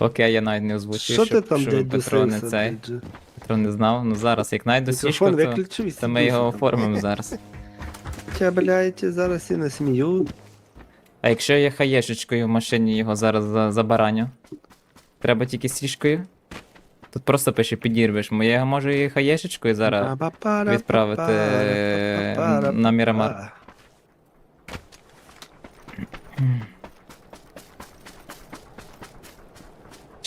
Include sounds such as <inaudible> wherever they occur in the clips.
Окей, я навіть не озвучив, Що ти щоб, там, щоб дядь, Петро не досився, цей. дядь? Петро не знав. Ну зараз, як найду сішку, Мікрофон то, виключив і то ми сидів його там. оформимо зараз. Тя, блядь, зараз і насмію. А якщо я хаєшечкою в машині його зараз за, забараню? Треба тільки сішкою? Тут просто пише підірвеш. Мо я його можу і хаєшечкою зараз відправити, е, на Мірамар.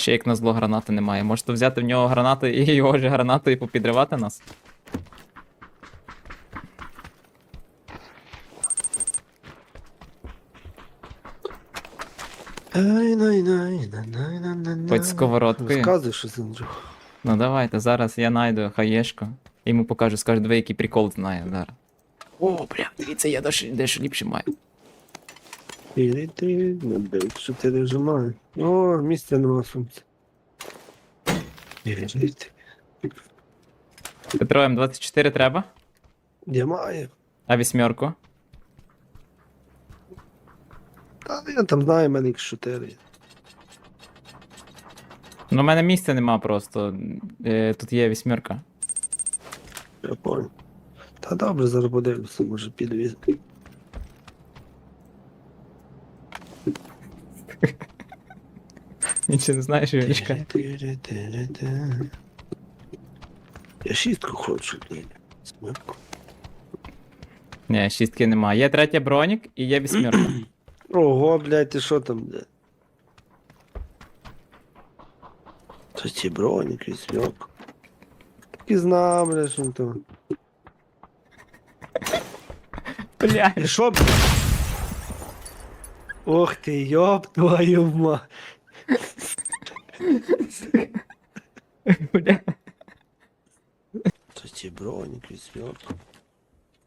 Ще як на зло гранати немає. Можете взяти в нього <laughs> гранату і його ж гранатою попідривати нас? Ай-най-най-най-най-най-най. Сковородкою. Розказуй, що Андрюх. Ну давайте, зараз я найду хаєшку. І йому покажу, скажу, диви, який прикол знає зараз. О, бля, дивіться, я дещо ліпше маю. Ти-ти-ти, ну, блядь, Що? О, місця нема. Ти-ти-ти. Петро, М24 треба? Маю. А вісьмерку? Та я там знаю, в мене їх чотири. Ну, у мене місця нема просто. Е, тут є вісьмерка. Я понял. Та добре, зараз подивлюся, може підвіз. Нічого не знаєш, Юрічка? Я шістку хочу, блядь. Смертку. Ні, шістки нема. Є третя бронік і є вісьмерка. <clears throat> Ого, блядь, ти що там, блядь? То ці бронік смертку. Так і знав, блядь, що там. Бля. І що, блядь? Ох ти, ёб твою мать. Бля. То ці бронік і смертку.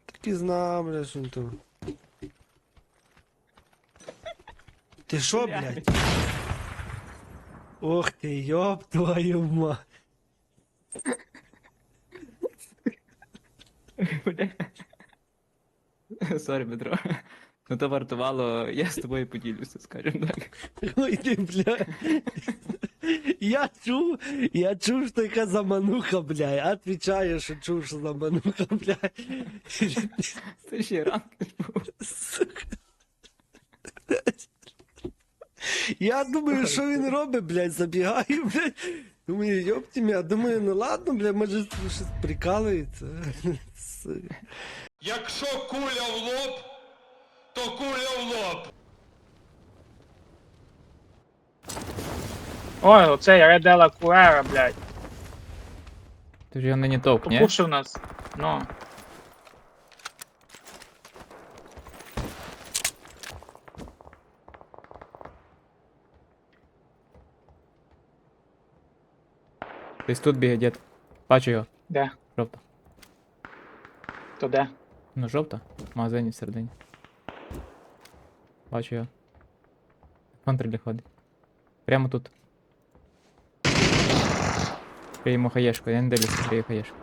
Так і знав, блядь, що там. Ти що, блядь? Ох ти, ёб твою мать. Бля. Сорі, Петро. Ну то вартувало, я з тобою поділюся, скажімо так. Ой ти, бля. Я чув, я чув, що яка замануха, бля. Отвічаю, що чув, що замануха, бля. Це ще ранок був. Я думаю, що він робить, блядь, забігаю, блядь. Думаю, йопті мя, думаю, ну ладно, блядь, може щось прикалується. Якщо куля в лоб, то куля в лоб. Ой, оцей Редела Куера, блядь. Ти ж його нині товк, ні? Попушив нас. Ну. Десь тут бігає дід. Бачу його. Де? Жовта. То де? Ну, жовта. В магазині всередині. Бачу. В контролі ходить. Прямо тут. Я йому хаєшку, я не дивлюся, я хаєшку.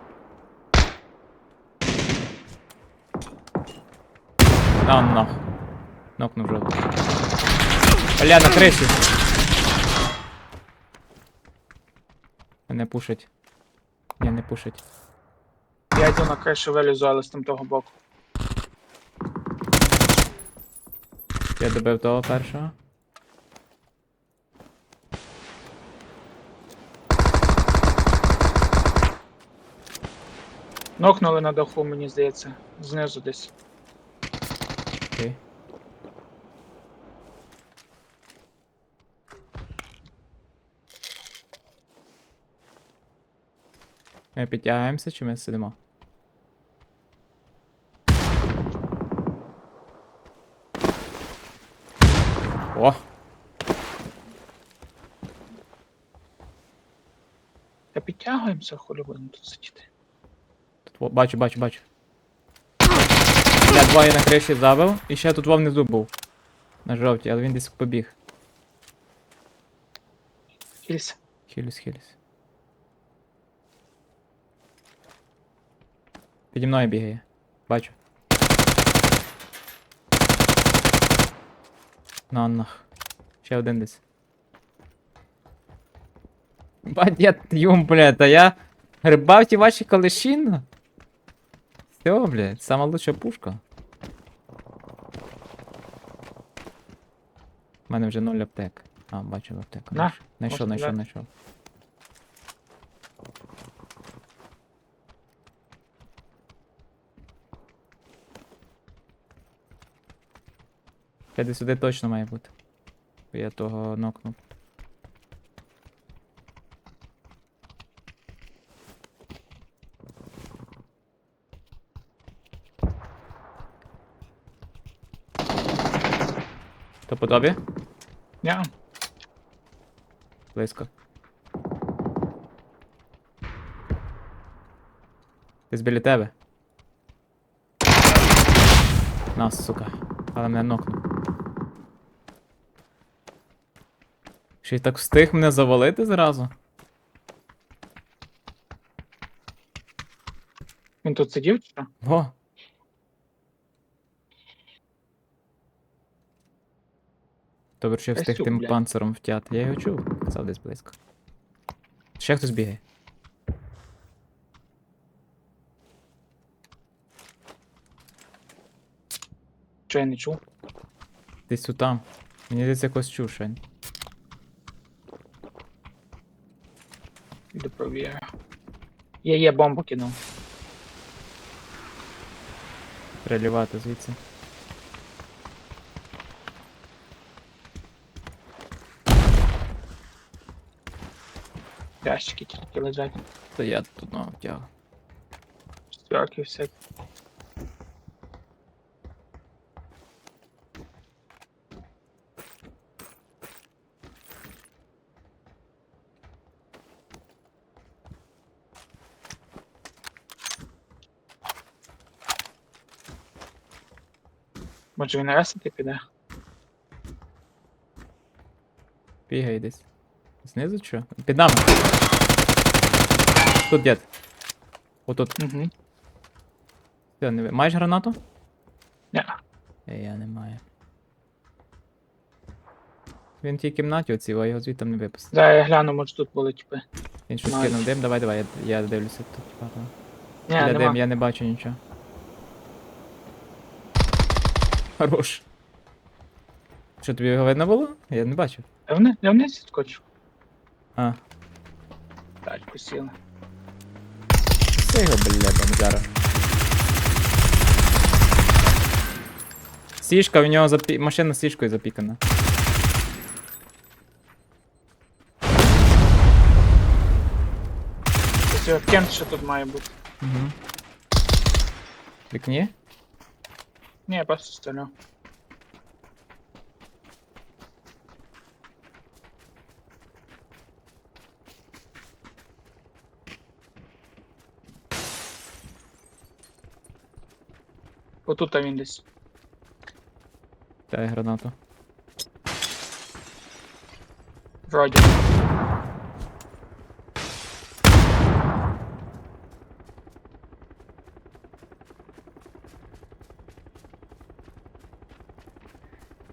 А, нах. Нокнув жовтий. Бля, на криші! Мене пушить. Ні, не пушить. Я йду на кришу вилізу, але з там того боку. Я добив того першого. Нокнули на даху, мені здається. Знизу десь. Окей. Ми підтягаємося чи ми сидимо? О! Та підтягуємося, хулі будемо тут сидіти. Тут во- бачу, бачу, бачу. Я двоє на криші забив, і ще тут внизу був. На жовтій, але він десь побіг. Хілься. Хіліс, хіліс. Піді мною бігає. Бачу. На нах. Ще один десь. Бать, я юм, блядь, а я грибав ті ваші колишіна. Все, блядь, сама лучша пушка. У мене вже 0 аптек. А, бачу аптеку. На, Найшов, можна Я десь сюди точно має бути. Бо Я того нокнув. То по тобі? Я. Близько. Десь біля тебе. Нас, сука. Але мене нокнув. Ще й так встиг мене завалити зразу. Він тут сидів чи що? О! Добре, що я встиг тим блядь. панциром втяти. Я його чув, казав десь близько. Ще хтось бігає. Чи я не чув? Десь тут там. Мені десь якось чув, Шень. Є, є, бомбу кинув. Прилівати звідси. Ящики тільки лежать. То я тут на втягав. Четверки всякі. Може він ресити піде? Бігай десь. Знизу що? Під нами. Тут дід. Отут. Угу. Все, не ви. Маєш гранату? Ні. Е, я не маю. Він в тій кімнаті оцій, а його звідти не випустити. Да, я гляну, може тут були типи. Він щось Маю. кинув дим, давай, давай, я, я дивлюся тут. Ага. Ні, Я нема. дим, я не бачу нічого. Хорош. Що тобі його видно було? Я не бачив. Я вниз, я вниз відскочив. А, Так, посіли. це його, бля, бомжара. Сішка, в нього запі... машина з сішкою запікана. Ось кент ще тут має бути. Угу. Вікні? Ні, просто стріляв. Отут він десь. Дай гранату. Вроді.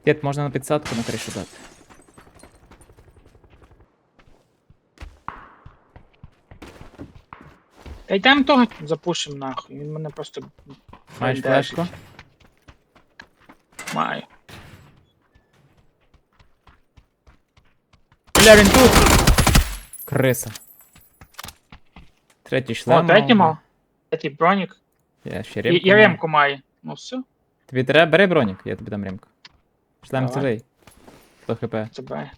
Дід, можна на підсадку на кришу дати. Та йдемо того запушим нахуй. Він мене просто. Маєш бендежить. флешку? Маю. Бля, він тут! Криса. Третій шлем. О, третій мав. мав. Третій бронік. Я ще І, ремку. і маю. ремку має. Ну все, Тобі треба, бери бронік, я тобі дам ремку. Шлем Давай. цілий. 100 хп. забирай.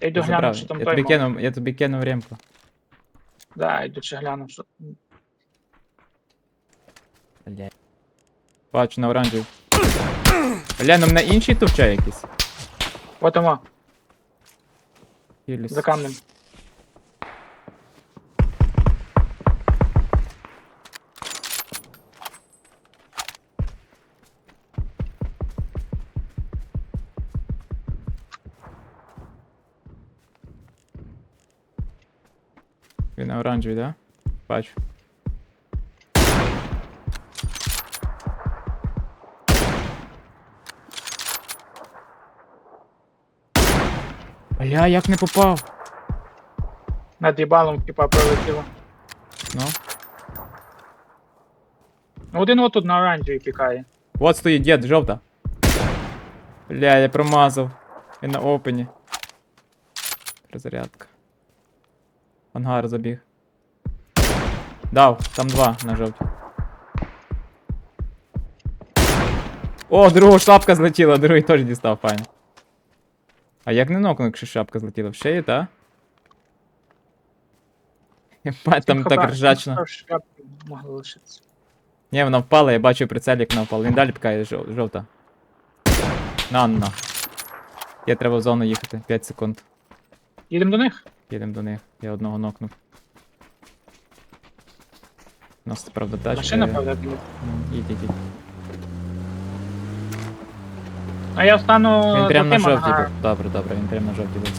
Я йду гляну, що там Я той тобі мав. кинув, я тобі кинув ремку. Да, йду ще гляну, що. Бля. Бачу на оранжевій. Бля, ну мене інший товчає якийсь. От оно, Хіліс. за камнем. Він на оранжевій, да? Бачу. Бля, як не попав? Над їбалом типа прилетіло. Ну. Ну, Один отут на оранжевій пікає. От стоїть дід, жовта. Бля, я промазав. Він на опені. Розрядка. Ангар забіг. Дав, там два на жовтій. О, другого шапка злетіла, другий теж дістав, файно. А як не нокнув, якщо шапка злетіла? В шиї, та? Єбать, там так ржачно. Ні, вона впала, я бачу прицель, як вона впала. Він далі пікає жов- жовта. На, на. Я треба в зону їхати. 5 секунд. Їдемо до них? Їдемо до них. Я одного нокнув. У нас правда тачка. Машина, правда, буде. Їдь, їдь, їдь. А я стану. Він прям на тим жовтій ангаром. був. Добре, добре, він прям на жовтій був.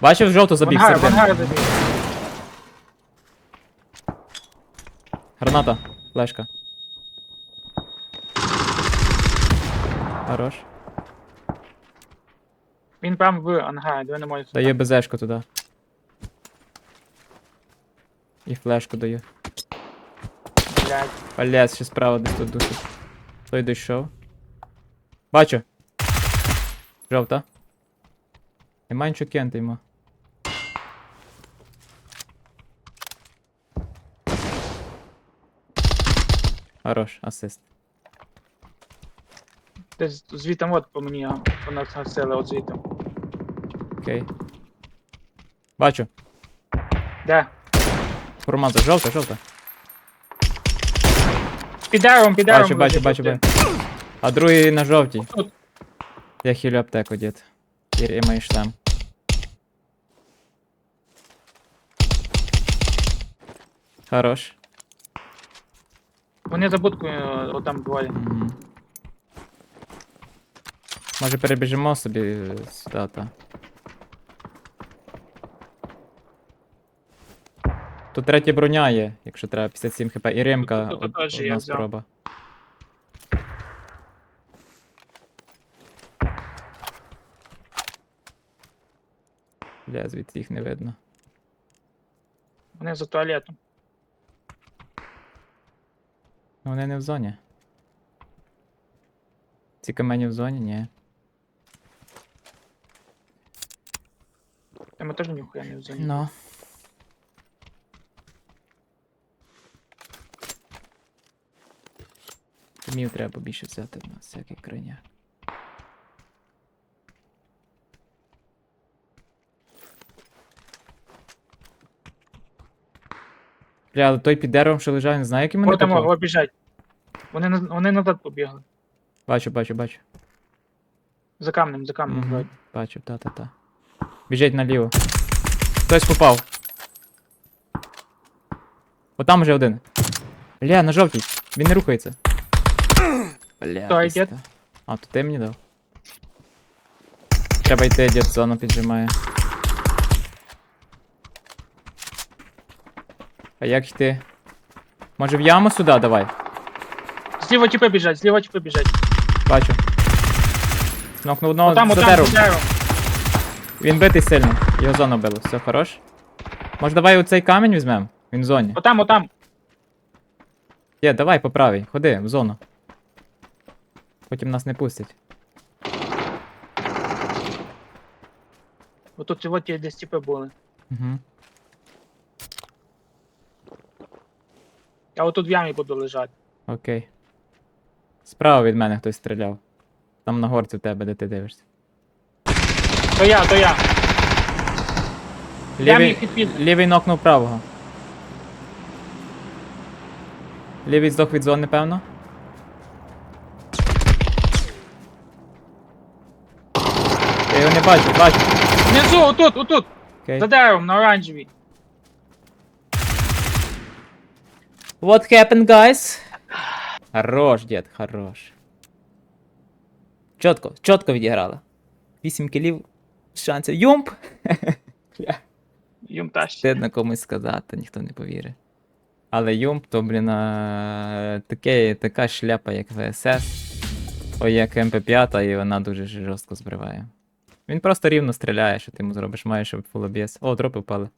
Бачив, жовту забіг Вангар, середину. вангар забіг. Граната, флешка. Хорош. Він прям в ангарі, де не може. Дає безешку туди. І флешку даю. Блядь. Палец, ще справа десь тут душить. Той дійшов. Бачу. Жовта. Нема нічого кенти йому. Хорош, асист. Десь звітом от по мені по нас гасили, от звітом. Окей. Бачу. Де? Промазав. Жовта, жовта. Під деревом, під деревом. Бачу, бачу, лежить бачу, один. бачу. А другий на жовтій. Тут. Я хілю аптеку, дід. І, і мої штам. Хорош. Вони за будкою, е, отам двоє. Мгм. Може перебіжимо собі е, сюди, та. Тут третя броня є, якщо треба 57 хп. І ремка Тут- тут од- теж є, одна взяв. спроба. Бля, звідси їх не видно. Вони за туалетом. Ну, Вони не в зоні. Ці камені в зоні, ні. Та ми теж ніхуя не в зоні. Ну. Мів треба більше взяти на всякий крайняк. Бля, але той під деревом, що лежав, не знаю, який мене От там попав. обіжать. Вони, на- вони назад побігли. Бачу, бачу, бачу. За камнем, за камнем. Мгм. вроді. Бачу, та-та-та. Біжить наліво. Хтось попав. Отам вже один. Бля, на жовтій. Він не рухається. Бля. Хто йде? А, то ти мені дав. Треба йти, дід зону піджимає. А як йти? Може в яму сюди давай? Зліва тіпи біжать, зліва тіпи біжать. Бачу. Нокнув одного за деревом. Він битий сильно. Його зона била. Все хорош. Може давай оцей камінь візьмем? Він в зоні. Отам, отам. Є, давай по правій, ходи в зону. Потім нас не пустять. Отут от ті десь тіпи були. Угу. Я отут в ямі буду лежати. Окей. Справа від мене хтось стріляв. Там на горці в тебе, де ти дивишся. То я, то я. Я Лівий, міг лівий нокнув правого. Лівий здох від зони, певно. Його не бачу, бачу. Внизу, отут, отут. Окей. За деревом, на оранжевій. What happened, guys? Хорош, дід, хорош. Чотко, чотко відіграла. 8 кілів шансів. Юмп! Юмтащ. Стидно комусь сказати, ніхто не повірить. Але юмп, то, блін, а, таке, така шляпа, як ВСС. Ой, як МП5, і вона дуже жорстко збриває. Він просто рівно стріляє, що ти йому зробиш, маєш фул об'єс. О, дропи впали.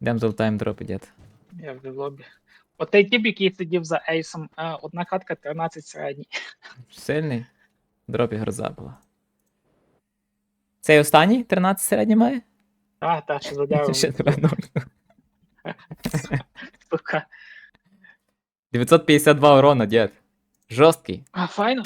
Йдемо золотаємо дропи, дід. Я в лобі. От той тип, який сидів за ейсом, е, одна катка 13 середній. Сильний. Дропі гроза була. Цей останній 13 середній має? Та, та, що за <laughs> деревом. Ще тебе ноль. <laughs> Сука. 952 урона, дід. Жорсткий. А, файно.